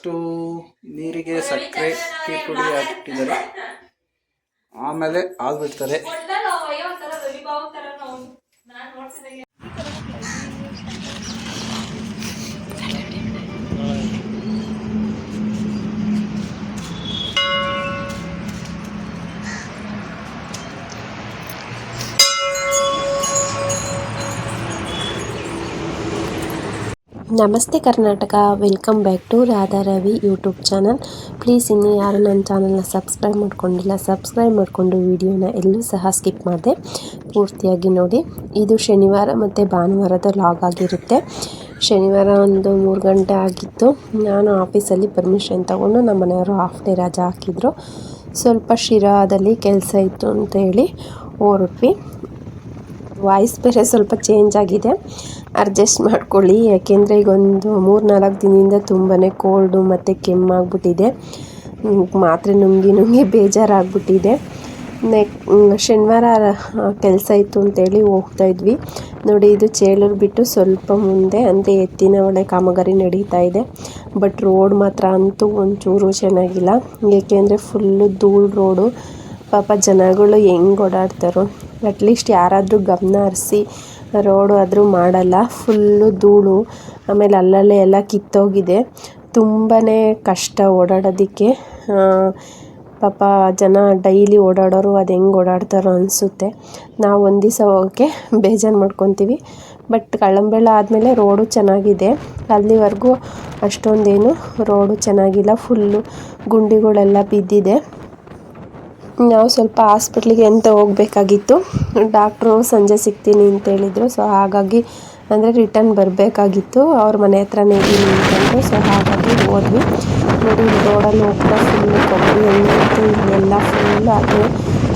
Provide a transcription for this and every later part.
ಇಷ್ಟು ನೀರಿಗೆ ಸಕ್ಕರೆ ಟೀ ಪುಡಿ ಹಾಕಿಬಿಟ್ಟಿದ್ದಾರೆ. ಆಮೇಲೆ ಹಾಲು ಬಿಡ್ತಾರೆ ನಮಸ್ತೆ Karnataka. Welcome back to Radha Ravi YouTube channel please ಇನ್ನೂ ಯಾರು ನನ್ನ ಚಾನಲ್ನ ಸಬ್ಸ್ಕ್ರೈಬ್ ಮಾಡ್ಕೊಂಡಿಲ್ಲ ಸಬ್ಸ್ಕ್ರೈಬ್ ಮಾಡಿಕೊಂಡು ವಿಡಿಯೋನ ಎಲ್ಲೂ ಸಹ ಸ್ಕಿಪ್ ಮಾಡಿದೆ. ಪೂರ್ತಿಯಾಗಿ ನೋಡಿ. ಇದು ಶನಿವಾರ ಮತ್ತು ಭಾನುವಾರದ ಲಾಗ್ ಆಗಿರುತ್ತೆ. ಶನಿವಾರ ಒಂದು ಮೂರು ಗಂಟೆ ಆಗಿತ್ತು. ನಾನು ಆಫೀಸಲ್ಲಿ ಪರ್ಮಿಷನ್ ತೊಗೊಂಡು ನಮ್ಮ ಮನೆಯವರು ಹಾಫ್ ಡೇ ರಜಾ ಹಾಕಿದ್ರು. ಸ್ವಲ್ಪ ಶಿರಾದಲ್ಲಿ ಕೆಲಸ ಇತ್ತು ಅಂತ ಹೇಳಿ ಹೊರಟ್ವಿ ವಾಯ್ಸ್ ಬೇರೆ ಸ್ವಲ್ಪ ಚೇಂಜ್ ಆಗಿದೆ. ಅಡ್ಜಸ್ಟ್ ಮಾಡ್ಕೊಳ್ಳಿ. ಯಾಕೆಂದರೆ ಈಗ ಒಂದು ಮೂರು ನಾಲ್ಕು ದಿನದಿಂದ ತುಂಬಾ ಕೋಲ್ಡು ಮತ್ತು ಕೆಮ್ಮಾಗ್ಬಿಟ್ಟಿದೆ. ಮಾತ್ರೆ ನುಂಗಿ ನುಂಗಿ ಬೇಜಾರಾಗ್ಬಿಟ್ಟಿದೆ. ನೆಕ್ ಶನಿವಾರ ಕೆಲಸ ಇತ್ತು ಅಂತೇಳಿ ಹೋಗ್ತಾ ಇದ್ವಿ. ನೋಡಿ, ಇದು ಚೇಳೂರು ಬಿಟ್ಟು ಸ್ವಲ್ಪ ಮುಂದೆ ಅಂದರೆ ಎತ್ತಿನ ಒಳ್ಳೆ ಕಾಮಗಾರಿ ನಡೀತಾ ಇದೆ. ಬಟ್ ರೋಡ್ ಮಾತ್ರ ಅಂತೂ ಒಂಚೂರು ಚೆನ್ನಾಗಿಲ್ಲ. ಏಕೆಂದರೆ ಫುಲ್ಲು ಧೂಳು ರೋಡು ಪಾಪ ಜನಗಳು ಹೆಂಗೆ ಓಡಾಡ್ತಾರೋ. ಅಟ್ಲೀಸ್ಟ್ ಯಾರಾದರೂ ಗಮನ ಹರಿಸಿ ರೋಡು ಆದರೂ ಮಾಡಲ್ಲ. ಫುಲ್ಲು ಧೂಳು. ಆಮೇಲೆ ಅಲ್ಲಲ್ಲೇ ಎಲ್ಲ ಕಿತ್ತೋಗಿದೆ. ತುಂಬಾ ಕಷ್ಟ ಓಡಾಡೋದಕ್ಕೆ. ಪಾಪ ಜನ ಡೈಲಿ ಓಡಾಡೋರು ಅದು ಹೆಂಗೆ ಓಡಾಡ್ತಾರೋ ಅನಿಸುತ್ತೆ. ನಾವು ಒಂದು ದಿವಸ ಹೋಗೋಕ್ಕೆ ಬೇಜಾರು ಮಾಡ್ಕೊತೀವಿ. ಬಟ್ ಕಳ್ಳಂಬೆಳ ಆದಮೇಲೆ ರೋಡು ಚೆನ್ನಾಗಿದೆ. ಅಲ್ಲಿವರೆಗೂ ಅಷ್ಟೊಂದೇನು ರೋಡು ಚೆನ್ನಾಗಿಲ್ಲ. ಫುಲ್ಲು ಗುಂಡಿಗಳೆಲ್ಲ ಬಿದ್ದಿದೆ. ನಾವು ಸ್ವಲ್ಪ ಹಾಸ್ಪಿಟ್ಲಿಗೆ ಅಂತ ಹೋಗಬೇಕಾಗಿತ್ತು. ಡಾಕ್ಟ್ರು ಸಂಜೆ ಸಿಗ್ತೀನಿ ಅಂತ ಹೇಳಿದರು. ಸೊ ಹಾಗಾಗಿ ಅಂದರೆ ರಿಟರ್ನ್ ಬರಬೇಕಾಗಿತ್ತು. ಅವ್ರ ಮನೆ ಹತ್ರನೇ ಇದ್ದೀನಿ ಅಂತಂದರು ಸೊ ಹಾಗಾಗಿ ಹೋದ್ವಿ. ನೋಡಿ ರೋಡಲ್ಲಿ ಹೋಗ್ತಾ ಫುಲ್ಲು ಕೊಬ್ಬರಿ ಎಣ್ಣೆ ಇಲ್ಲೆಲ್ಲ ಫುಲ್ಲು ಅದು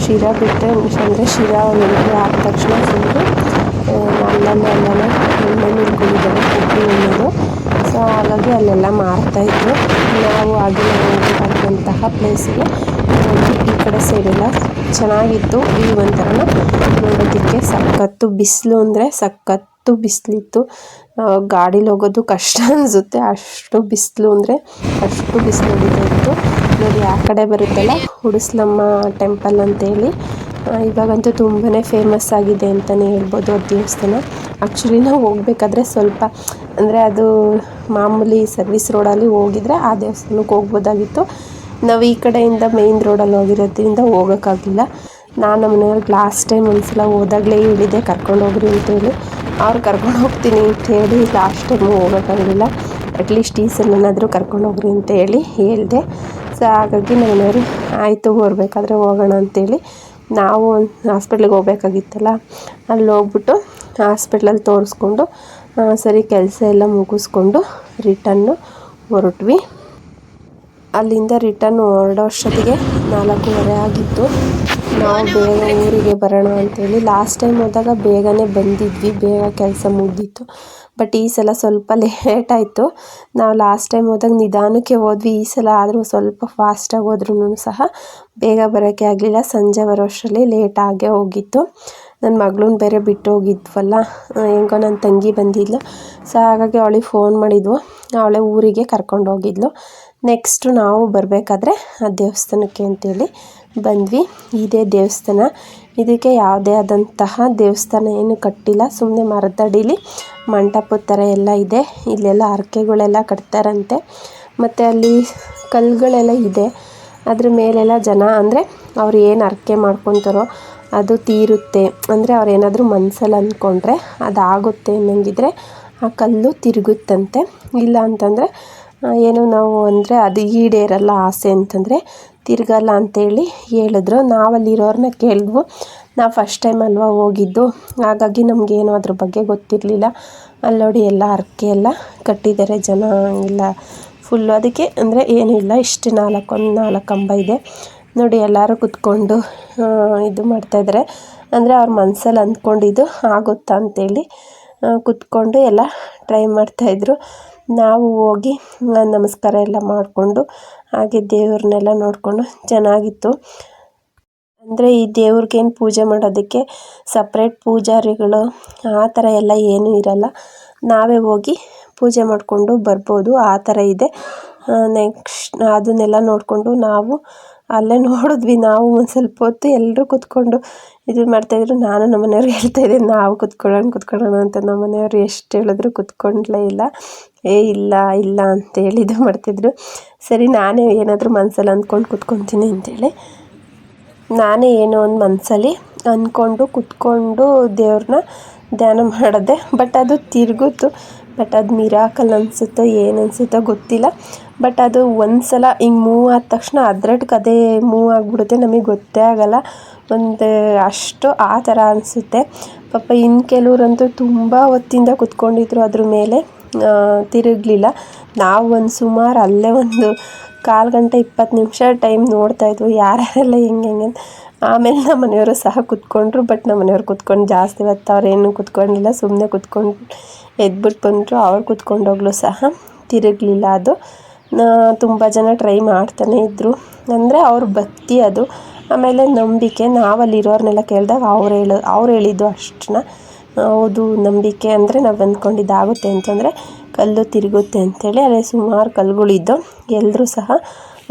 ಶಿರಾ ಬಿಟ್ಟರೆ ಅಂದರೆ ಶಿರಾ ಎಣ್ಣೆ ಆದ ತಕ್ಷಣ ಫುಲ್ಲು ಅಲ್ಲಲ್ಲೇ ಅಲ್ಲಲ್ಲೇ ಎಣ್ಣೆ ನಿಲ್ಕೊಂಡಿದ್ದಾರೆ ಕೊಬ್ಬರಿ ಎಣ್ಣೆದು. ಸೊ ಹಾಗಾಗಿ ಅಲ್ಲೆಲ್ಲ ಮಾರ್ತಾಯಿದ್ರು. ನಾವು ಹಾಗೆ ಹೋಗಬೇಕಾದಂತಹ ಪ್ಲೇಸಿಗೆ ಈ ಕಡೆ ಸೈಡೆಲ್ಲ ಚೆನ್ನಾಗಿತ್ತು. ಈ ಒಂಥರ ನೋಡೋದಕ್ಕೆ ಸಖತ್ತು ಬಿಸಿಲು ಅಂದರೆ ಸಖತ್ತು ಬಿಸಿಲಿತ್ತು. ಗಾಡೀಲಿ ಹೋಗೋದು ಕಷ್ಟ ಅನಿಸುತ್ತೆ. ಅಷ್ಟು ಬಿಸಿಲು ಅಂದರೆ ಅಷ್ಟು ಬಿಸಿಲು ಇತ್ತು. ನೋಡಿ, ಆ ಕಡೆ ಬರುತ್ತಲ್ಲ ಹುಡುಸ್ಲಮ್ಮ ಟೆಂಪಲ್ ಅಂತೇಳಿ. ಇವಾಗಂತೂ ತುಂಬಾ ಫೇಮಸ್ ಆಗಿದೆ ಅಂತಲೇ ಹೇಳ್ಬೋದು ಆ ದೇವಸ್ಥಾನ. ಆ್ಯಕ್ಚುಲಿ ನಾವು ಹೋಗ್ಬೇಕಾದ್ರೆ ಸ್ವಲ್ಪ ಅಂದರೆ ಅದು ಮಾಮೂಲಿ ಸರ್ವಿಸ್ ರೋಡಲ್ಲಿ ಹೋಗಿದ್ರೆ ಆ ದೇವಸ್ಥಾನಕ್ಕೆ ಹೋಗ್ಬೋದಾಗಿತ್ತು. ನಾವು ಈ ಕಡೆಯಿಂದ ಮೇಯ್ನ್ ರೋಡಲ್ಲಿ ಹೋಗಿರೋದ್ರಿಂದ ಹೋಗೋಕ್ಕಾಗಿಲ್ಲ. ನಾನು ನಮ್ಮ ಮನೆಯವ್ರಿಗೆ ಲಾಸ್ಟ್ ಟೈಮ್ ಒಂದ್ಸಲ ಹೋದಾಗಲೇ ಹೇಳಿದೆ ಕರ್ಕೊಂಡು ಹೋಗ್ರಿ ಅಂತೇಳಿ ಅವ್ರು ಕರ್ಕೊಂಡು ಹೋಗ್ತೀನಿ ಅಂತ ಹೇಳಿ ಲಾಸ್ಟ್ ಟೈಮು ಹೋಗೋಕ್ಕಾಗಲಿಲ್ಲ. ಅಟ್ಲೀಸ್ಟ್ ಈ ಸಲನಾದರೂ ಕರ್ಕೊಂಡು ಹೋಗ್ರಿ ಅಂತ ಹೇಳಿ ಹೇಳಿದೆ. ಸೊ ಹಾಗಾಗಿ ನಮ್ಮ ಮನೆಯವರು, ಆಯಿತು ಹೊರಬೇಕಾದ್ರೆ ಹೋಗೋಣ ಅಂತೇಳಿ ನಾವು ಹಾಸ್ಪಿಟ್ಲಿಗೆ ಹೋಗ್ಬೇಕಾಗಿತ್ತಲ್ಲ, ಅಲ್ಲಿ ಹೋಗ್ಬಿಟ್ಟು ಹಾಸ್ಪಿಟ್ಲಲ್ಲಿ ತೋರಿಸ್ಕೊಂಡು ಸರಿ, ಕೆಲಸ ಎಲ್ಲ ಮುಗಿಸ್ಕೊಂಡು ರಿಟನ್ನು ಹೊರಟ್ವಿ. ಅಲ್ಲಿಂದ ರಿಟರ್ನ್ ಹೊರಡೋ ಅಷ್ಟೊತ್ತಿಗೆ ನಾಲ್ಕೂವರೆ ಆಗಿತ್ತು. ನಾವು ಬೇಗ ಊರಿಗೆ ಬರೋಣ ಅಂತೇಳಿ ಲಾಸ್ಟ್ ಟೈಮ್ ಹೋದಾಗ ಬೇಗನೆ ಬಂದಿದ್ವಿ, ಬೇಗ ಕೆಲಸ ಮುಗಿದಿತ್ತು. ಬಟ್ ಈ ಸಲ ಸ್ವಲ್ಪ ಲೇಟ್ ಆಯಿತು. ನಾವು ಲಾಸ್ಟ್ ಟೈಮ್ ಹೋದಾಗ ನಿಧಾನಕ್ಕೆ ಹೋದ್ವಿ, ಈ ಸಲ ಆದರೂ ಸ್ವಲ್ಪ ಫಾಸ್ಟಾಗಿ ಹೋದ್ರೂ ಸಹ ಬೇಗ ಬರೋಕ್ಕೆ ಆಗಲಿಲ್ಲ. ಸಂಜೆ ಬರೋ ಅಷ್ಟರಲ್ಲಿ ಲೇಟ್ ಆಗೇ ಹೋಗಿತ್ತು. ನನ್ನ ಮಗಳನ್ನ ಬೇರೆ ಬಿಟ್ಟು ಹೋಗಿದ್ವಲ್ಲ ಹೆಂಗೋ ನನ್ನ ತಂಗಿ ಬಂದಿದ್ಲು. ಸೊ ಹಾಗಾಗಿ ಅವಳಿಗೆ ಫೋನ್ ಮಾಡಿದ್ವು. ಅವಳೆ ಊರಿಗೆ ಕರ್ಕೊಂಡು ಹೋಗಿದ್ಲು. ನೆಕ್ಸ್ಟು ನಾವು ಬರಬೇಕಾದ್ರೆ ಆ ದೇವಸ್ಥಾನಕ್ಕೆ ಅಂತೇಳಿ ಬಂದ್ವಿ. ಇದೇ ದೇವಸ್ಥಾನ. ಇದಕ್ಕೆ ಯಾವುದೇ ಆದಂತಹ ದೇವಸ್ಥಾನ ಏನು ಕಟ್ಟಿಲ್ಲ. ಸುಮ್ಮನೆ ಮರದಡಿಲಿ ಮಂಟಪದ ಥರ ಎಲ್ಲ ಇದೆ. ಇಲ್ಲೆಲ್ಲ ಹರಕೆಗಳೆಲ್ಲ ಕಟ್ತಾರಂತೆ. ಮತ್ತು ಅಲ್ಲಿ ಕಲ್ಲುಗಳೆಲ್ಲ ಇದೆ. ಅದ್ರ ಮೇಲೆಲ್ಲ ಜನ ಅಂದರೆ ಅವ್ರು ಏನು ಹರಕೆ ಮಾಡ್ಕೊತಾರೋ ಅದು ತೀರುತ್ತೆ. ಅಂದರೆ ಅವ್ರು ಏನಾದರೂ ಮನಸ್ಸಲ್ಲಿ ಅಂದ್ಕೊಂಡ್ರೆ ಅದಾಗುತ್ತೆ ಅನ್ನಂಗಿದ್ರೆ ಆ ಕಲ್ಲು ತಿರುಗುತ್ತಂತೆ. ಇಲ್ಲ ಅಂತಂದರೆ ಏನು ನಾವು ಅಂದರೆ ಅದು ಈಡೇರಲ್ಲ ಆಸೆ ಅಂತಂದರೆ ತಿರುಗಲ್ಲ ಅಂತೇಳಿ ಹೇಳಿದ್ರು. ನಾವಲ್ಲಿರೋರನ್ನ ಕೇಳಿದ್ವು. ನಾವು ಫಸ್ಟ್ ಟೈಮ್ ಅಲ್ವಾ ಹೋಗಿದ್ದು. ಹಾಗಾಗಿ ನಮಗೇನು ಅದ್ರ ಬಗ್ಗೆ ಗೊತ್ತಿರಲಿಲ್ಲ. ಅಲ್ಲಿ ನೋಡಿ ಎಲ್ಲ ಹರಕೆ ಎಲ್ಲ ಕಟ್ಟಿದ್ದಾರೆ ಜನ, ಎಲ್ಲ ಫುಲ್ಲು ಅದಕ್ಕೆ ಅಂದರೆ ಏನೂ ಇಲ್ಲ, ಇಷ್ಟು ನಾಲ್ಕು ಒಂದು ನಾಲ್ಕು ಕಂಬ ಇದೆ. ನೋಡಿ ಎಲ್ಲರೂ ಕುತ್ಕೊಂಡು ಇದು ಮಾಡ್ತಾಯಿದ್ದಾರೆ ಅಂದರೆ ಅವ್ರ ಮನಸ್ಸಲ್ಲಿ ಅಂದ್ಕೊಂಡಿದ್ದು ಆಗುತ್ತಾ ಅಂತೇಳಿ ಕುತ್ಕೊಂಡು ಎಲ್ಲ ಟ್ರೈ ಮಾಡ್ತಾಯಿದ್ರು ನಾವು ಹೋಗಿ ನಮಸ್ಕಾರ ಎಲ್ಲ ಮಾಡಿಕೊಂಡು, ಹಾಗೆ ದೇವ್ರನ್ನೆಲ್ಲ ನೋಡಿಕೊಂಡು ಚೆನ್ನಾಗಿತ್ತು. ಅಂದರೆ ಈ ದೇವ್ರಿಗೇನು ಪೂಜೆ ಮಾಡೋದಕ್ಕೆ ಸಪ್ರೇಟ್ ಪೂಜಾರಿಗಳು, ಆ ಥರ ಎಲ್ಲ ಏನೂ ಇರಲ್ಲ. ನಾವೇ ಹೋಗಿ ಪೂಜೆ ಮಾಡಿಕೊಂಡು ಬರ್ಬೋದು, ಆ ಥರ ಇದೆ. ನೆಕ್ಸ್ಟ್ ಅದನ್ನೆಲ್ಲ ನೋಡಿಕೊಂಡು ನಾವು ಅಲ್ಲೇ ನೋಡಿದ್ವಿ. ನಾವು ಒಂದು ಸ್ವಲ್ಪ ಹೊತ್ತು ಎಲ್ಲರೂ ಕೂತ್ಕೊಂಡು ಇದು ಮಾಡ್ತಾಯಿದ್ರು ನಾನು ನಮ್ಮ ಹೇಳ್ತಾ ಇದ್ದೆ ನಾವು ಕೂತ್ಕೊಳ್ಳೋಣ ಕೂತ್ಕೊಳ್ಳೋಣ ಅಂತ ನಮ್ಮ ಮನೆಯವರು ಎಷ್ಟು ಹೇಳಿದ್ರು. ಕೂತ್ಕೊಂಡ್ಲೇ ಇಲ್ಲ. ಏ, ಇಲ್ಲ ಇಲ್ಲ ಅಂತೇಳಿ ಇದು ಮಾಡ್ತಿದ್ರು. ಸರಿ, ನಾನೇ ಏನಾದರೂ ಮನಸ್ಸಲ್ಲಿ ಅಂದ್ಕೊಂಡು ಕೂತ್ಕೊತೀನಿ ಅಂತೇಳಿ. ನಾನೇ ಏನೋ ಒಂದು ಮನಸ್ಸಲ್ಲಿ ಅಂದ್ಕೊಂಡು ಕೂತ್ಕೊಂಡು ದೇವ್ರನ್ನ ಧ್ಯಾನ ಮಾಡಿದೆ, ಬಟ್ ಅದು ತಿರುಗಿತು ಬಟ್ ಅದು ಮಿರಾಕಲ್ ಅನಿಸುತ್ತೋ ಏನು ಅನಿಸುತ್ತೋ ಗೊತ್ತಿಲ್ಲ. ಬಟ್ ಅದು ಒಂದು ಸಲ ಹಿಂಗೆ ಮೂವ್ ಆದ ತಕ್ಷಣ ಅದ್ರಟ್ಗೆ ಅದೇ ಮೂವ್ ಆಗಿಬಿಡುತ್ತೆ, ನಮಗೆ ಗೊತ್ತೇ ಆಗಲ್ಲ. ಒಂದು ಅಷ್ಟು ಆ ಥರ ಅನಿಸುತ್ತೆ. ಪಾಪ ಇನ್ನು ಕೆಲವರಂತೂ ತುಂಬ ಹೊತ್ತಿಂದ ಕೂತ್ಕೊಂಡಿದ್ರು ಅದ್ರ ಮೇಲೆ ತಿರುಗಲಿಲ್ಲ. ನಾವು ಒಂದು ಸುಮಾರು ಅಲ್ಲೇ ಒಂದು ಕಾಲು ಗಂಟೆ ಇಪ್ಪತ್ತು ನಿಮಿಷ ಟೈಮ್ ನೋಡ್ತಾಯಿದ್ವು ಯಾರ್ಯಾರೆಲ್ಲ ಹೆಂಗೆ ಹೆಂಗೆ ಅಂತ. ಆಮೇಲೆ ನಮ್ಮ ಮನೆಯವರು ಸಹ ಕೂತ್ಕೊಂಡ್ರು ಬಟ್ ನಮ್ಮ ಮನೆಯವ್ರು ಕೂತ್ಕೊಂಡು ಜಾಸ್ತಿ ಹೊತ್ತು ಅವ್ರೇನು ಕೂತ್ಕೊಂಡಿಲ್ಲ ಸುಮ್ಮನೆ ಕೂತ್ಕೊಂಡು ಎದ್ಬಿಟ್ಟು ಬಂದರು, ಅವ್ರು ಕೂತ್ಕೊಂಡೋಗ್ಲು ಸಹ. ತಿರುಗಲಿಲ್ಲ ಅದು. ತುಂಬ ಜನ ಟ್ರೈ ಮಾಡ್ತಾನೆ ಇದ್ದರು ಅಂದರೆ ಅವ್ರ ಭಕ್ತಿ ಅದು. ಆಮೇಲೆ ನಂಬಿಕೆ ನಾವಲ್ಲಿರೋರ್ನೆಲ್ಲ ಕೇಳಿದಾಗ ಅವ್ರು ಹೇಳೋ, ಅವ್ರು ಹೇಳಿದ್ದು ಅಷ್ಟನ್ನ. ಹೌದು, ನಂಬಿಕೆ ಅಂದರೆ ನಾವು ಅಂದ್ಕೊಂಡಿದ್ದಾಗುತ್ತೆ ಅಂತಂದರೆ ಕಲ್ಲು ತಿರುಗುತ್ತೆ ಅಂಥೇಳಿ ಅಲ್ಲೇ ಸುಮಾರು ಕಲ್ಲುಗಳಿದ್ದು ಎಲ್ಲರೂ ಸಹ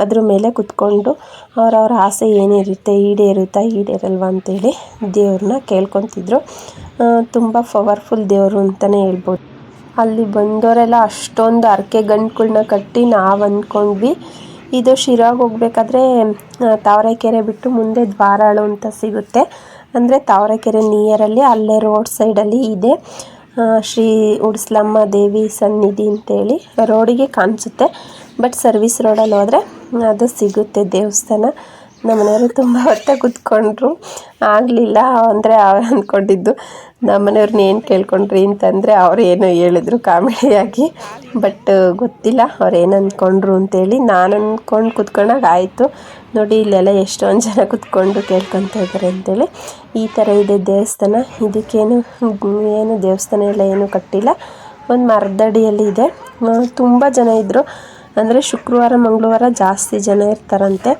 ಅದ್ರ ಮೇಲೆ ಕುತ್ಕೊಂಡು ಅವ್ರವ್ರ ಆಸೆ ಏನಿರುತ್ತೆ ಈಡೇರುತ್ತಾ ಈಡೇರಲ್ವ ಅಂತೇಳಿ ದೇವ್ರನ್ನ ಕೇಳ್ಕೊತಿದ್ರು. ತುಂಬ ಪವರ್ಫುಲ್ ದೇವರು ಅಂತಲೇ ಹೇಳ್ಬೋದು. ಅಲ್ಲಿ ಬಂದವರೆಲ್ಲ ಅಷ್ಟೊಂದು ಹರಕೆ ಗಂಟುಗಳನ್ನ ಕಟ್ಟಿ ನಾವು ಅಂದ್ಕೊಂಡ್ವಿ ಇದು ಶಿರಾಗ್ ಹೋಗ್ಬೇಕಾದ್ರೆ ತಾವರೆಕೆರೆ ಬಿಟ್ಟು ಮುಂದೆ ದ್ವಾರಾಳು ಅಂತ ಸಿಗುತ್ತೆ. ಅಂದರೆ ತಾವರೆಕೆರೆ ನಿಯರಲ್ಲಿ ಅಲ್ಲೇ ರೋಡ್ ಸೈಡಲ್ಲಿ ಇದೆ. ಶ್ರೀ ಉಡ್ಸ್ಲಮ್ಮ ದೇವಿ ಸನ್ನಿಧಿ ಅಂತೇಳಿ ರೋಡಿಗೆ ಕಾಣಿಸುತ್ತೆ. ಬಟ್ ಸರ್ವಿಸ್ ರೋಡಲ್ಲಿ ಹೋದರೆ ಅದು ಸಿಗುತ್ತೆ ದೇವಸ್ಥಾನ. ನಮ್ಮ ಮನೆಯವರು ತುಂಬ ಹೊತ್ತ ಕೂತ್ಕೊಂಡ್ರು. ಆಗಲಿಲ್ಲ ಅಂದರೆ ಅವ್ರು ಅಂದ್ಕೊಂಡಿದ್ದು ನಮ್ಮನೆಯವ್ರನ್ನ ಏನು ಕೇಳ್ಕೊಂಡ್ರಿ ಅಂತಂದರೆ ಅವ್ರು ಏನೋ ಹೇಳಿದ್ರು ಕಾಮಿಡಿಯಾಗಿ. ಬಟ್ ಗೊತ್ತಿಲ್ಲ, ಅವ್ರು ಏನು ಅಂದ್ಕೊಂಡ್ರು ಅಂತೇಳಿ ನಾನು ಅಂದ್ಕೊಂಡು ಕೂತ್ಕೊಂಡಾಗ ಆಯಿತು. ನೋಡಿ, ಇಲ್ಲೆಲ್ಲ ಎಷ್ಟೊಂದು ಜನ ಕುತ್ಕೊಂಡು ಕೇಳ್ಕೊತಾ ಇದ್ದಾರೆ ಅಂತೇಳಿ ಈ ಥರ ಇದೆ ದೇವಸ್ಥಾನ. ಇದಕ್ಕೇನು, ಏನು ದೇವಸ್ಥಾನ ಎಲ್ಲ ಏನು ಕಟ್ಟಿಲ್ಲ. ಒಂದು ಮರದಡಿಯಲ್ಲಿ ಇದೆ. ತುಂಬ ಜನ ಇದ್ದರು ಅಂದರೆ ಶುಕ್ರವಾರ, ಮಂಗಳವಾರ ಜಾಸ್ತಿ ಜನ ಇರ್ತಾರಂತೆ.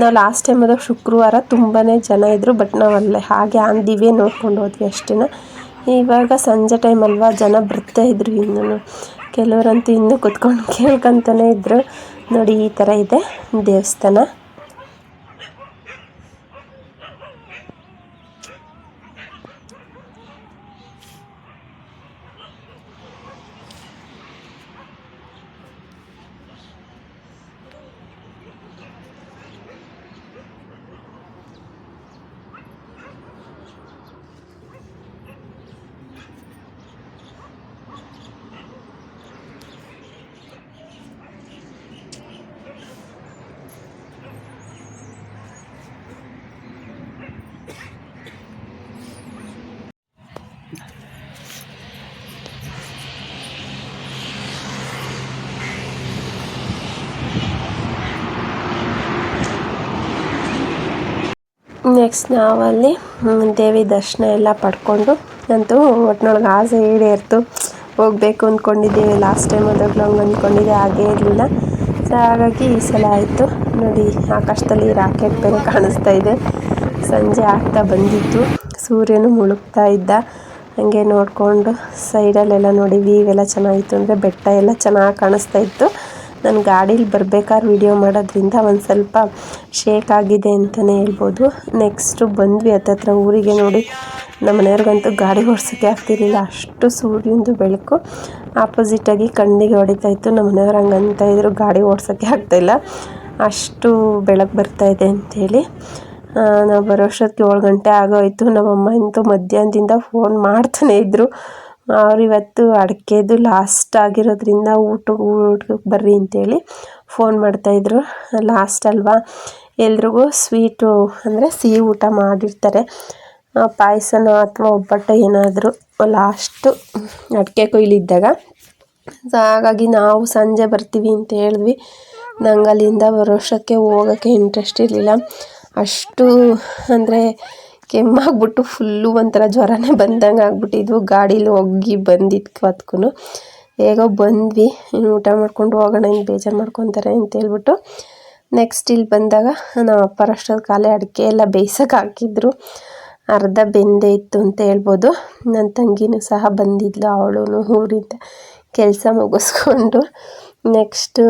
ನಾವು ಲಾಸ್ಟ್ ಟೈಮ್ ಹೋದಾಗ ಶುಕ್ರವಾರ ತುಂಬಾ ಜನ ಇದ್ದರು ಬಟ್ ನಾವು ಅಲ್ಲೇ ಹಾಗೆ ಆನ್ ದಿ ವೇ ನೋಡ್ಕೊಂಡು ಹೋದ್ವಿ ಅಷ್ಟೇ ಇವಾಗ ಸಂಜೆ ಟೈಮ್ ಅಲ್ವಾ, ಜನ ಬರ್ತಾ ಇದ್ರು ಇನ್ನೂ ಕೆಲವರಂತೂ ಇನ್ನೂ ಕುತ್ಕೊಂಡು ಕೇಳ್ಕೊತಾನೆ ಇದ್ದರು ನೋಡಿ, ಈ ಥರ ಇದೆ ದೇವಸ್ಥಾನ. ನೆಕ್ಸ್ಟ್ ನಾವಲ್ಲಿ ದೇವಿ ದರ್ಶನ ಎಲ್ಲ ಪಡ್ಕೊಂಡು ಅಂತೂ ಒಟ್ನೊಳಗೆ ಆಸೆ ಈಡೇರ್ತು. ಹೋಗ್ಬೇಕು ಅಂದ್ಕೊಂಡಿದ್ದೀವಿ ಲಾಸ್ಟ್ ಟೈಮ್ ಹೋದಾಗಲೂ ಹಂಗೆ ಅಂದ್ಕೊಂಡಿದ್ದೆ ಹಾಗೇ ಇರಲಿಲ್ಲ. ಸೊ ಹಾಗಾಗಿ ಈ ಸಲ ಆಯಿತು. ನೋಡಿ, ಆಕಾಶದಲ್ಲಿ ರಾಕೆಟ್ ಬೇರೆ ಕಾಣಿಸ್ತಾ ಇದೆ. ಸಂಜೆ ಆಗ್ತಾ ಬಂದಿತ್ತು. ಸೂರ್ಯನು ಮುಳುಗ್ತಾ ಇದ್ದ. ಹಾಗೆ ನೋಡಿಕೊಂಡು ಸೈಡಲ್ಲೆಲ್ಲ ನೋಡಿ ವೀವ್ ಎಲ್ಲ ಚೆನ್ನಾಗಿತ್ತು ಅಂದರೆ ಬೆಟ್ಟ ಎಲ್ಲ ಚೆನ್ನಾಗಿ ಕಾಣಿಸ್ತಾ ಇತ್ತು. ನಾನು ಗಾಡೀಲಿ ಬರ್ಬೇಕಾದ್ರೆ ವೀಡಿಯೋ ಮಾಡೋದ್ರಿಂದ ಒಂದು ಸ್ವಲ್ಪ ಶೇಕ್ ಆಗಿದೆ ಅಂತಲೇ ಹೇಳ್ಬೋದು. ನೆಕ್ಸ್ಟು ಬಂದ್ವಿ ಹತ್ತತ್ರ ಊರಿಗೆ ನೋಡಿ. ನಮ್ಮ ಮನೆಯವ್ರಿಗಂತೂ ಗಾಡಿ ಓಡಿಸೋಕ್ಕೆ ಆಗ್ತಿರ್ಲಿಲ್ಲ. ಅಷ್ಟು ಸೂರ್ಯಂದು ಬೆಳಕು. ಆಪೋಸಿಟಾಗಿ ಕಣ್ಣಿಗೆ ಹೊಡಿತಾ ಇತ್ತು. ನಮ್ಮ ಮನೆಯವ್ರು ಹಂಗಂತ ಇದ್ರು ಗಾಡಿ ಓಡಿಸೋಕ್ಕೆ ಆಗ್ತಾಯಿಲ್ಲ ಅಷ್ಟು ಬೆಳಕು ಬರ್ತಾ ಇದೆ ಅಂಥೇಳಿ ನಾವು ಬರೋ ಅಷ್ಟೊತ್ತಿಗೆ ಏಳು ಗಂಟೆ ಆಗೋಯ್ತು. ನಮ್ಮಮ್ಮ ಅಂತೂ ಮಧ್ಯಾಹ್ನದಿಂದ ಫೋನ್ ಮಾಡ್ತಾನೆ ಇದ್ದರು ಅವ್ರು ಇವತ್ತು ಅಡಿಕೆದು ಲಾಸ್ಟ್ ಆಗಿರೋದ್ರಿಂದ ಊಟ, ಊಟಕ್ಕೆ ಬರ್ರಿ ಅಂತೇಳಿ ಫೋನ್ ಮಾಡ್ತಾಯಿದ್ರು ಲಾಸ್ಟ್ ಅಲ್ವಾ? ಎಲ್ರಿಗೂ ಸ್ವೀಟು ಅಂದರೆ ಸಿಹಿ ಊಟ ಮಾಡಿರ್ತಾರೆ. ಪಾಯಸನೋ ಅಥವಾ ಒಬ್ಬಟ್ಟು ಏನಾದರೂ ಲಾಸ್ಟು ಅಡಿಕೆ ಕೊಯ್ಲಿದ್ದಾಗ. ಸೊ ಹಾಗಾಗಿ ನಾವು ಸಂಜೆ ಬರ್ತೀವಿ ಅಂತ ಹೇಳಿದ್ವಿ. ನಂಗೆ ಅಲ್ಲಿಂದ ಬರೋಷ್ಟಕ್ಕೆ ಹೋಗೋಕ್ಕೆ ಇಂಟ್ರೆಸ್ಟ್ ಇರಲಿಲ್ಲ. ಅಷ್ಟು ಅಂದರೆ ಕೆಮ್ಮಾಗ್ಬಿಟ್ಟು ಫುಲ್ಲು ಒಂಥರ ಜ್ವರನೇ ಬಂದಂಗೆ ಆಗ್ಬಿಟ್ಟಿದ್ವು ಗಾಡೀಲಿ ಹೋಗಿ ಬಂದಿದ್ಕು ಅದಕ್ಕೂ ಹೇಗೋ ಬಂದ್ವಿ. ಇನ್ನು ಊಟ ಮಾಡ್ಕೊಂಡು ಹೋಗೋಣ, ಇನ್ನು ಬೇಜಾರು ಮಾಡ್ಕೊತಾರೆ ಅಂತ ಹೇಳ್ಬಿಟ್ಟು ನೆಕ್ಸ್ಟ್ ಇಲ್ಲಿ ಬಂದಾಗ ನಮ್ಮ ಅಪ್ಪರ ಅಷ್ಟೊತ್ತು ಕಾಲೇ ಅಡಿಕೆ ಎಲ್ಲ ಬೇಯ್ಸೋಕೆ ಹಾಕಿದ್ರು. ಅರ್ಧ ಬೆಂದೆ ಇತ್ತು ಅಂತ ಹೇಳ್ಬೋದು. ನನ್ನ ತಂಗಿನೂ ಸಹ ಬಂದಿದ್ಲು ಅವಳು ಊರಿಂದ ಕೆಲಸ ಮುಗಿಸ್ಕೊಂಡು. ನೆಕ್ಸ್ಟು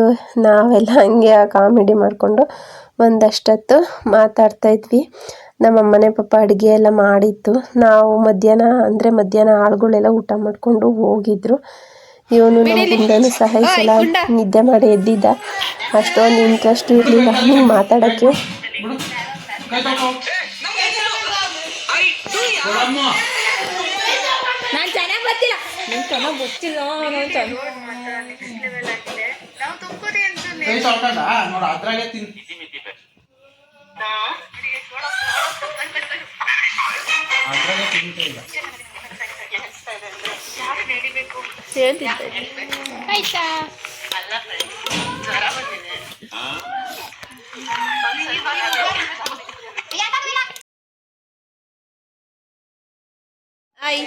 ನಾವೆಲ್ಲ ಹಂಗೆ ಕಾಮಿಡಿ ಮಾಡಿಕೊಂಡು ಒಂದಷ್ಟೊತ್ತು ಮಾತಾಡ್ತಾ ಇದ್ವಿ. ನಮ್ಮ ಅಮ್ಮನೆ ಪಾಪ ಅಡುಗೆ ಎಲ್ಲ ಮಾಡಿತ್ತು ನಾವು ಮಧ್ಯಾಹ್ನ ಅಂದರೆ ಮಧ್ಯಾಹ್ನ ಆಳುಗಳೆಲ್ಲ ಊಟ ಮಾಡಿಕೊಂಡು ಹೋಗಿದ್ರು. ಇವನು ನಮ್ಮಿಂದನೂ ಸಹ ಈ ಸಲ ನಿದ್ದೆ ಮಾಡಿ ಎದ್ದಿದ್ದ. ಅಷ್ಟೊಂದು ಇಂಟ್ರೆಸ್ಟ್ ಇರಲಿಲ್ಲ. ಹಿಂಗೆ ಮಾತಾಡೋಕ್ಕೆ. ನಾನ್ ಚೆನ್ನಾಗ್ ಆಯ್ತಾ ಹಾಯ್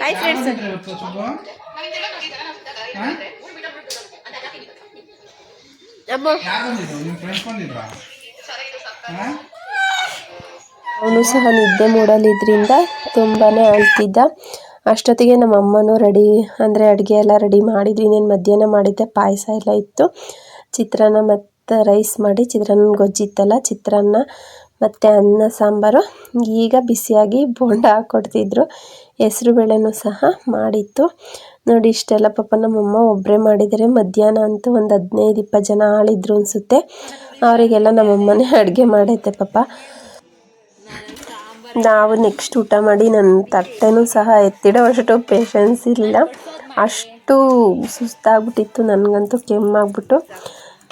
ಹಾಯ್ ಫ್ರೆಂಡ್ಸ್? ಅಮ್ಮ ಯಾರು ಬಂದಿದ್ರು ನಿಮ್ಮ ಫ್ರೆಂಡ್ಸ್ ಬಂದಿದ್ರಾ ಹಾ? ಅವನು ಸಹ ನಿದ್ದೆ ಮೂಡಲಿದ್ರಿಂದ ತುಂಬಾ ಅಳ್ತಿದ್ದ. ಅಷ್ಟೊತ್ತಿಗೆ ನಮ್ಮ ಅಮ್ಮನೂ ರೆಡಿ ಅಂದರೆ ಅಡುಗೆ ಎಲ್ಲ ರೆಡಿ ಮಾಡಿದ್ವಿ ಇನ್ನೇನು ಮಧ್ಯಾಹ್ನ ಮಾಡಿದ್ದೆ, ಪಾಯಸ ಎಲ್ಲ ಇತ್ತು. ಚಿತ್ರಾನ್ನ ಮತ್ತು ರೈಸ್ ಮಾಡಿ ಚಿತ್ರಾನ್ನ ಗೊಜ್ಜಿತ್ತಲ್ಲ ಚಿತ್ರಾನ್ನ ಮತ್ತು ಅನ್ನ, ಸಾಂಬಾರು. ಈಗ ಬಿಸಿಯಾಗಿ ಬೋಂಡ ಹಾಕ್ಕೊಡ್ತಿದ್ರು ಹೆಸ್ರು ಬೇಳೆನೂ ಸಹ ಮಾಡಿತ್ತು. ನೋಡಿ, ಇಷ್ಟೆಲ್ಲ ಪಾಪ ನಮ್ಮಮ್ಮ ಒಬ್ಬರೇ ಮಾಡಿದರೆ ಮಧ್ಯಾಹ್ನ ಅಂತೂ ಒಂದು ಹದಿನೈದು, ಇಪ್ಪತ್ತು ಜನ ಆಳಿದ್ರು ಅನಿಸುತ್ತೆ. ಅವರಿಗೆಲ್ಲ ನಮ್ಮಮ್ಮನೇ ಅಡುಗೆ ಮಾಡೈತೆ ಪಾಪ. ನಾವು ನೆಕ್ಸ್ಟ್ ಊಟ ಮಾಡಿ, ನನ್ನ ತಟ್ಟೆನೂ ಸಹ ಎತ್ತಿಡೋ ಅಷ್ಟು ಪೇಷನ್ಸ್ ಇಲ್ಲ. ಅಷ್ಟು ಸುಸ್ತಾಗ್ಬಿಟ್ಟಿತ್ತು, ನನಗಂತೂ ಕೆಮ್ಮಾಗ್ಬಿಟ್ಟು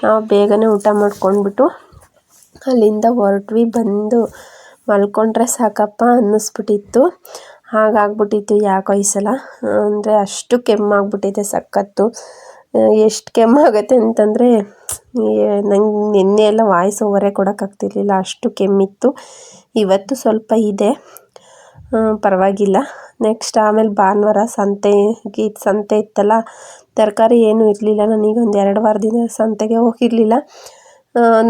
ನಾವು ಬೇಗನೆ ಊಟ ಮಾಡ್ಕೊಂಡ್ಬಿಟ್ಟು ಅಲ್ಲಿಂದ ಹೊರಟ್ವಿ, ಬಂದು ಮಲ್ಕೊಂಡ್ರೆ ಸಾಕಪ್ಪ ಅನ್ನಿಸ್ಬಿಟ್ಟಿತ್ತು. ಹಾಗಾಗ್ಬಿಟ್ಟಿತ್ತು ಯಾಕೋ ಈ ಸಲ? ಅಂದರೆ ಅಷ್ಟು ಕೆಮ್ಮಾಗ್ಬಿಟ್ಟಿದೆ ಸಖತ್ತು. ಎಷ್ಟು ಕೆಮ್ಮಾಗತ್ತೆ ಅಂತಂದರೆ ನಂಗೆ ನಿನ್ನೆ ಎಲ್ಲ ವಾಯ್ಸ್ ಓವರೇ ಕೊಡೋಕ್ಕಾಗ್ತಿರ್ಲಿಲ್ಲ ಅಷ್ಟು ಕೆಮ್ಮಿತ್ತು. ಇವತ್ತು ಸ್ವಲ್ಪ ಇದೆ. ಪರವಾಗಿಲ್ಲ. ನೆಕ್ಸ್ಟ್ ಆಮೇಲೆ ಭಾನುವಾರ ಸಂತೆ, ಗೀತ್ ಸಂತೆ ಇತ್ತಲ್ಲ, ತರಕಾರಿ ಏನೂ ಇರಲಿಲ್ಲ. ನನಗೆ ಒಂದು ಎರಡು ವಾರದಿಂದ ಸಂತೆಗೆ ಹೋಗಿರಲಿಲ್ಲ.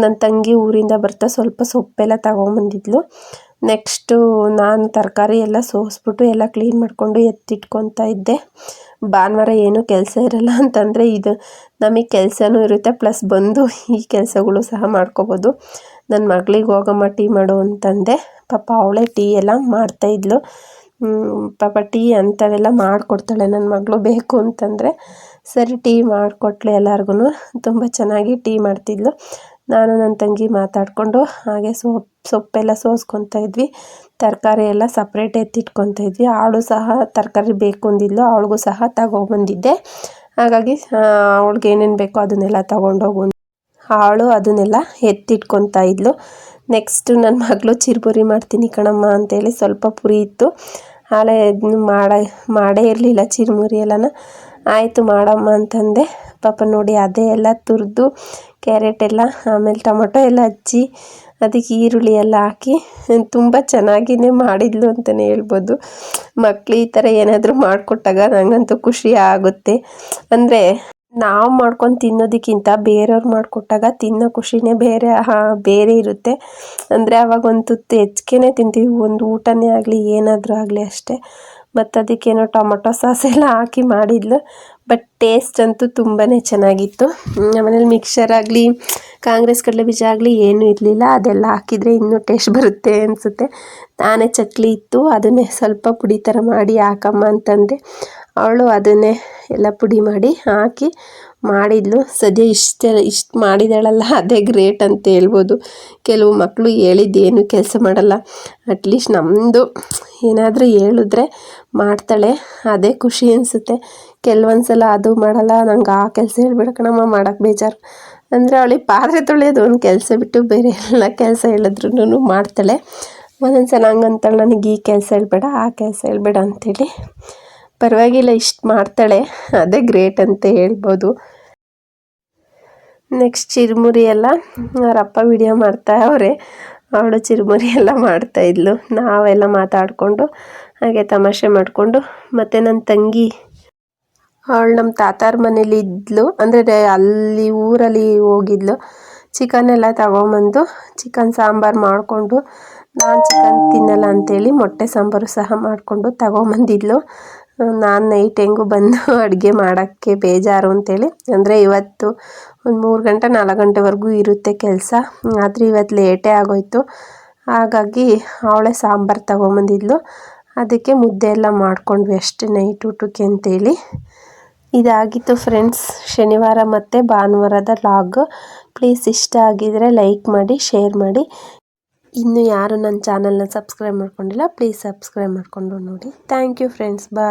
ನನ್ನ ತಂಗಿ ಊರಿಂದ ಬರ್ತಾ ಸ್ವಲ್ಪ ಸೊಪ್ಪೆಲ್ಲ ತಗೊಂಬಂದಿದ್ಲು. ನೆಕ್ಸ್ಟು ನಾನು ತರಕಾರಿ ಎಲ್ಲ ಸೋಸ್ಬಿಟ್ಟು ಎಲ್ಲ ಕ್ಲೀನ್ ಮಾಡಿಕೊಂಡು ಎತ್ತಿಟ್ಕೊತಾ ಇದ್ದೆ. ಭಾನುವಾರ ಏನೂ ಕೆಲಸ ಇರಲ್ಲ ಅಂತಂದರೆ ಇದು ನಮಗೆ ಕೆಲಸನೂ ಇರುತ್ತೆ, ಪ್ಲಸ್ ಬಂದು ಈ ಕೆಲಸಗಳು ಸಹ ಮಾಡ್ಕೋಬೋದು. ನನ್ನ ಮಗಳಿಗೆ ಹೋಗಮ್ಮ ಟೀ ಮಾಡು ಅಂತಂದೆ. ಪಾಪ ಅವಳೇ ಟೀ ಎಲ್ಲ ಮಾಡ್ತಾಯಿದ್ಲು ಪಾಪ ಟೀ ಅಂಥವೆಲ್ಲ ಮಾಡಿಕೊಡ್ತಾಳೆ ನನ್ನ ಮಗಳು ಬೇಕು ಅಂತಂದರೆ. ಸರಿ, ಟೀ ಮಾಡಿಕೊಟ್ಲು ಎಲ್ಲರಿಗೂ ತುಂಬ ಚೆನ್ನಾಗಿ ಟೀ ಮಾಡ್ತಿದ್ಲು. ನಾನು ನನ್ನ ತಂಗಿ ಮಾತಾಡಿಕೊಂಡು ಹಾಗೆ ಸೊಪ್ಪು ಸೊಪ್ಪೆಲ್ಲ ಸೋಸ್ಕೊತಾ ಇದ್ವಿ. ತರಕಾರಿ ಎಲ್ಲ ಸಪ್ರೇಟ್ ಎತ್ತಿಟ್ಕೊತಾ ಇದ್ವಿ. ಅವಳು ಸಹ ತರಕಾರಿ ಬೇಕು ಅಂದಿದ್ಲು, ಅವಳಿಗೂ ಸಹ ತಗೊಬಂದಿದ್ದೆ ಹಾಗಾಗಿ ಅವಳಿಗೆ ಏನೇನು ಬೇಕೋ ಅದನ್ನೆಲ್ಲ ತಗೊಂಡೋಗು ಅವಳು ಅದನ್ನೆಲ್ಲ ಎತ್ತಿಟ್ಕೊತಾ ಇದ್ಲು. ನೆಕ್ಸ್ಟು ನನ್ನ ಮಗಳು ಚಿರುಪುರಿ ಮಾಡ್ತೀನಿ ಕಣಮ್ಮ ಅಂತೇಳಿ ಸ್ವಲ್ಪ ಪುರಿ ಇತ್ತು. ಆಲೇ ಮಾಡ, ಮಾಡೇ ಇರಲಿಲ್ಲ ಚಿರುಮುರಿ ಎಲ್ಲನ. ಆಯಿತು ಮಾಡಮ್ಮ ಅಂತಂದೆ. ಪಾಪ ನೋಡಿ ಅದೇ ಎಲ್ಲ ತುರಿದು ಕ್ಯಾರೆಟ್ ಎಲ್ಲ, ಆಮೇಲೆ ಟೊಮೊಟೊ ಎಲ್ಲ ಹಚ್ಚಿ ಅದಕ್ಕೆ ಈರುಳ್ಳಿ ಎಲ್ಲ ಹಾಕಿ ತುಂಬ ಚೆನ್ನಾಗಿಯೇ ಮಾಡಿದ್ಲು ಅಂತಲೇ ಹೇಳ್ಬೋದು. ಮಕ್ಳು ಈ ಥರ ಏನಾದರೂ ಮಾಡಿಕೊಟ್ಟಾಗ ನನಗಂತೂ ಖುಷಿ ಆಗುತ್ತೆ. ಅಂದರೆ ನಾವು ಮಾಡ್ಕೊಂಡು ತಿನ್ನೋದಕ್ಕಿಂತ ಬೇರೆಯವ್ರು ಮಾಡಿಕೊಟ್ಟಾಗ ತಿನ್ನೋ ಖುಷಿನೇ ಬೇರೆ ಬೇರೆ ಇರುತ್ತೆ. ಅಂದರೆ ಆವಾಗ ಒಂದು ತುತ್ತು ಹೆಚ್ಚಿಗೆನೇ ತಿಂತೀವಿ, ಒಂದು ಊಟನೇ ಆಗಲಿ, ಏನಾದರೂ ಆಗಲಿ ಅಷ್ಟೇ. ಮತ್ತು ಅದಕ್ಕೇನೋ ಟೊಮೊಟೊ ಸಾಸ್ ಎಲ್ಲ ಹಾಕಿ ಮಾಡಿದ್ಲು. ಬಟ್ ಟೇಸ್ಟ್ ಅಂತೂ ತುಂಬಾ ಚೆನ್ನಾಗಿತ್ತು. ಆಮೇಲೆ ಮಿಕ್ಸರ್ ಆಗಲಿ, ಕಾಂಗ್ರೆಸ್ ಕಡಲೆ ಬೀಜ ಆಗಲಿ ಏನೂ ಇರಲಿಲ್ಲ. ಅದೆಲ್ಲ ಹಾಕಿದರೆ ಇನ್ನೂ ಟೇಸ್ಟ್ ಬರುತ್ತೆ ಅನಿಸುತ್ತೆ. ನಾನೇ ಚಕ್ಲಿ ಇತ್ತು, ಅದನ್ನೇ ಸ್ವಲ್ಪ ಪುಡಿ ಥರ ಮಾಡಿ ಹಾಕಮ್ಮ ಅಂತಂದೆ. ಅವಳು ಅದನ್ನೇ ಎಲ್ಲ ಪುಡಿ ಮಾಡಿ ಹಾಕಿ ಮಾಡಿದ್ಲು. ಸದ್ಯ ಇಷ್ಟು ಇಷ್ಟು ಮಾಡಿದಾಳಲ್ಲ, ಅದೇ ಗ್ರೇಟ್ ಅಂತ ಹೇಳ್ಬೋದು. ಕೆಲವು ಮಕ್ಕಳು ಹೇಳಿದ್ದೇನು ಕೆಲಸ ಮಾಡಲ್ಲ. ಅಟ್ಲೀಸ್ಟ್ ನಮ್ಮದು ಏನಾದರೂ ಹೇಳಿದ್ರೆ ಮಾಡ್ತಾಳೆ. ಅದೇ ಖುಷಿ ಅನಿಸುತ್ತೆ. ಕೆಲವೊಂದು ಸಲ ಅದು ಮಾಡಲ್ಲ, ನಂಗೆ ಆ ಕೆಲಸ ಹೇಳ್ಬಿಡ ಕಣಮ್ಮ ಮಾಡೋಕ್ಕೆ ಬೇಜಾರು. ಅಂದರೆ ಅವಳಿಗೆ ಪಾತ್ರೆ ತೊಳೆಯೋದು ಒಂದು ಕೆಲಸ ಬಿಟ್ಟು ಬೇರೆ ಎಲ್ಲ ಕೆಲಸ ಹೇಳಿದ್ರು ಮಾಡ್ತಾಳೆ. ಒಂದೊಂದು ಸಲ ಹಂಗಂತಾಳೆ, ನನಗೆ ಈ ಕೆಲಸ ಹೇಳ್ಬೇಡ, ಆ ಕೆಲಸ ಹೇಳ್ಬೇಡ ಅಂಥೇಳಿ ಪರವಾಗಿಲ್ಲ, ಇಷ್ಟು ಮಾಡ್ತಾಳೆ. ಅದೇ ಗ್ರೇಟ್ ಅಂತ ಹೇಳ್ಬೋದು. ನೆಕ್ಸ್ಟ್ ಚಿರುಮುರಿ ಎಲ್ಲ, ಅವರಪ್ಪ ವಿಡಿಯೋ ಮಾಡ್ತಾ ಅವರೇ. ಅವಳು ಚಿರುಮುರಿ ಎಲ್ಲ ಮಾಡ್ತಾಯಿದ್ಲು ನಾವೆಲ್ಲ ಮಾತಾಡಿಕೊಂಡು ಹಾಗೆ ತಮಾಷೆ ಮಾಡಿಕೊಂಡು, ಮತ್ತು ನನ್ನ ತಂಗಿ, ಅವಳು ನಮ್ಮ ತಾತಾರ ಮನೇಲಿ ಇದ್ಲು. ಅಂದರೆ ಅಲ್ಲಿ ಊರಲ್ಲಿ ಹೋಗಿದ್ಲು. ಚಿಕನ್ ಎಲ್ಲ ತಗೊಂಬಂದು, ಚಿಕನ್ ಸಾಂಬಾರು ಮಾಡಿಕೊಂಡು, ನಾನು ಚಿಕನ್ ತಿನ್ನಲ್ಲ ಅಂತೇಳಿ ಮೊಟ್ಟೆ ಸಾಂಬಾರು ಸಹ ಮಾಡಿಕೊಂಡು ತಗೊಂಬಂದಿದ್ಲು. ನಾನು ನೈಟ್ ಹೆಂಗೂ ಬಂದು ಅಡುಗೆ ಮಾಡೋಕ್ಕೆ ಬೇಜಾರು ಅಂತೇಳಿ. ಅಂದರೆ ಇವತ್ತು ಒಂದು ಮೂರು ಗಂಟೆ, ನಾಲ್ಕು ಗಂಟೆವರೆಗೂ ಇರುತ್ತೆ ಕೆಲಸ. ಆದರೆ ಇವತ್ತು ಲೇಟೇ ಆಗೋಯ್ತು. ಹಾಗಾಗಿ ಅವಳೇ ಸಾಂಬಾರು ತಗೊಂಬಂದಿದ್ಲು. ಅದಕ್ಕೆ ಮುದ್ದೆ ಎಲ್ಲ ಮಾಡ್ಕೊಂಡ್ವಿ ಅಷ್ಟೇ ನೈಟ್ ಊಟಕ್ಕೆ ಅಂತೇಳಿ. ಇದಾಗಿತ್ತು ಫ್ರೆಂಡ್ಸ್ ಶನಿವಾರ ಮತ್ತು ಭಾನುವಾರದ ಲಾಗ್ ಪ್ಲೀಸ್ ಇಷ್ಟ ಆಗಿದರೆ ಲೈಕ್ ಮಾಡಿ ಶೇರ್ ಮಾಡಿ. ಇನ್ನು ಯಾರು ನನ್ನ ಚಾನಲ್ನ ಸಬ್ಸ್ಕ್ರೈಬ್ ಮಾಡ್ಕೊಂಡಿಲ್ಲ ಪ್ಲೀಸ್ ಸಬ್ಸ್ಕ್ರೈಬ್ ಮಾಡಿಕೊಂಡು ನೋಡಿ. Thank you friends bye